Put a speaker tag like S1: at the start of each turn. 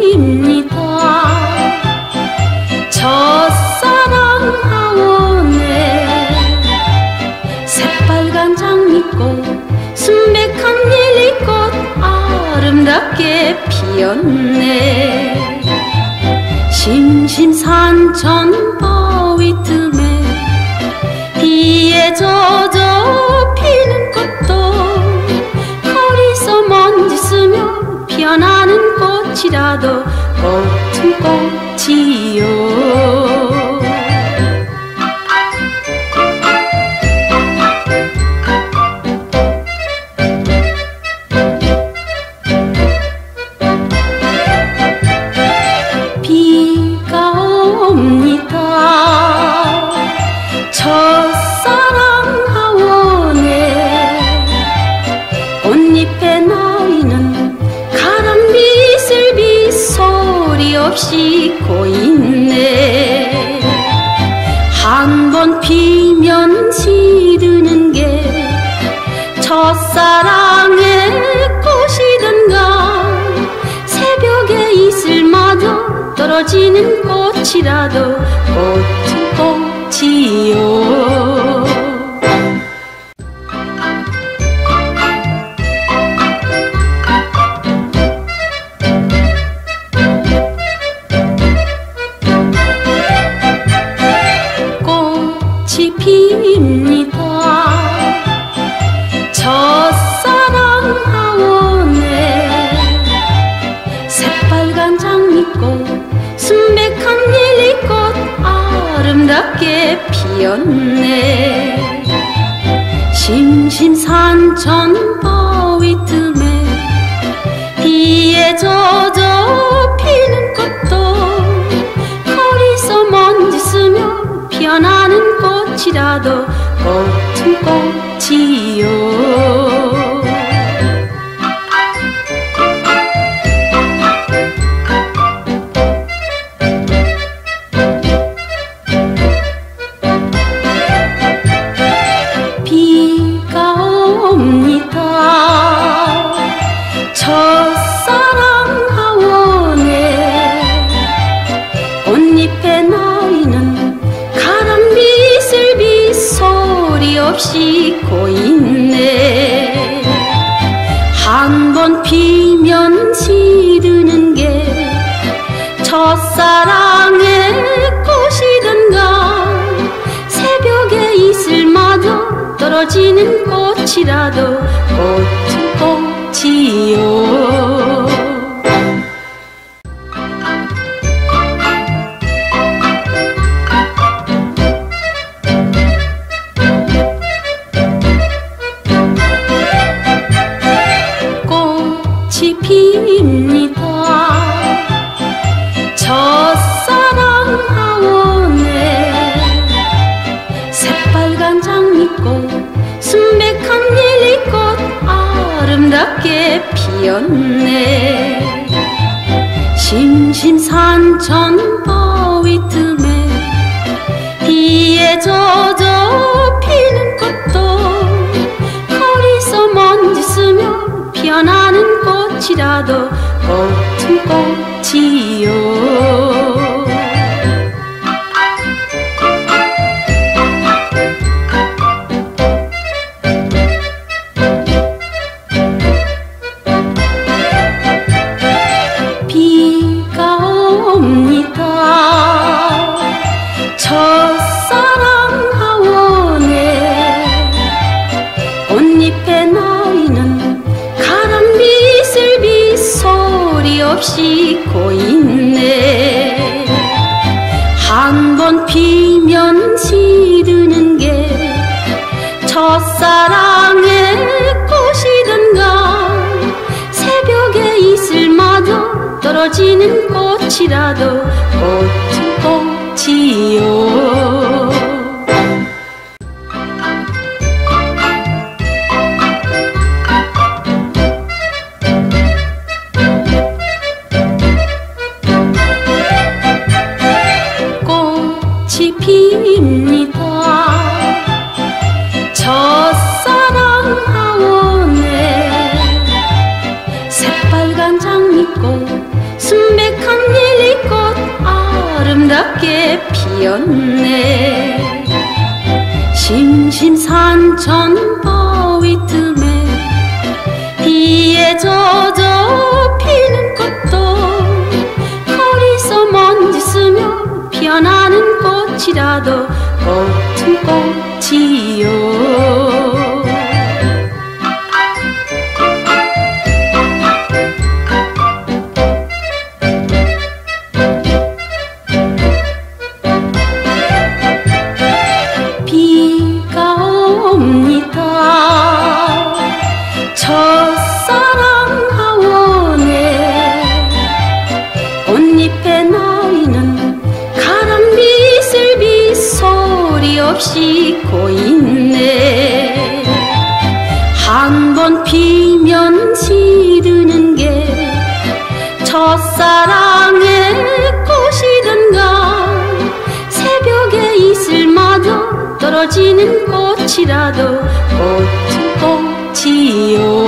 S1: 핍니다. 첫사랑하오네 새빨간 장미꽃 순백한 릴리꽃 아름답게 피었네. 심심산천 바위 틈에 비에 젖 꽃이라도 꽃은 꽃이요 없이 고있네. 한 번 피면 시드는 게 첫사랑의 꽃이든가. 새벽에 이슬마저 떨어지는 꽃이라도 꽃은 꽃이요 꽃이 핍니다. 첫사랑 하원에 새빨간 장미꽃 순백한 릴리꽃 아름답게 피었네. 심심산천 바위 틈에 비에 젖어 꽃이라도 꽃은 꽃이요. 비가 옵니다 떨어지는 꽃이라도 꽃은 꽃이요. 꽃이 핍니 순백한 릴리꽃 아름답게 피었네. 심심산천 바위 틈에 비에 젖어 피는 꽃도 거리서 먼지 쓰며 피어나는 꽃이라도 꽃은 꽃이요 가 옵니다. 첫사랑 하원에 꽃잎에 나이는 가람빗을 빗소리 없이 고있네. 한 번 피면 시드는 게 첫사랑 꽃이라도 꽃은 꽃이요. 꽃이 핍니다 칠리꽃 아름답게 피었네. 심심산천 바위 틈에 비에 젖어 피는 꽃도 거리서 먼지 스며 피어나는 꽃이라도 꽃은 꽃이요. 없이 고있네. 한 번 피면 지르는 게 첫사랑의 꽃이든가. 새벽에 이슬마저 떨어지는 꽃이라도 꽃은 꽃이요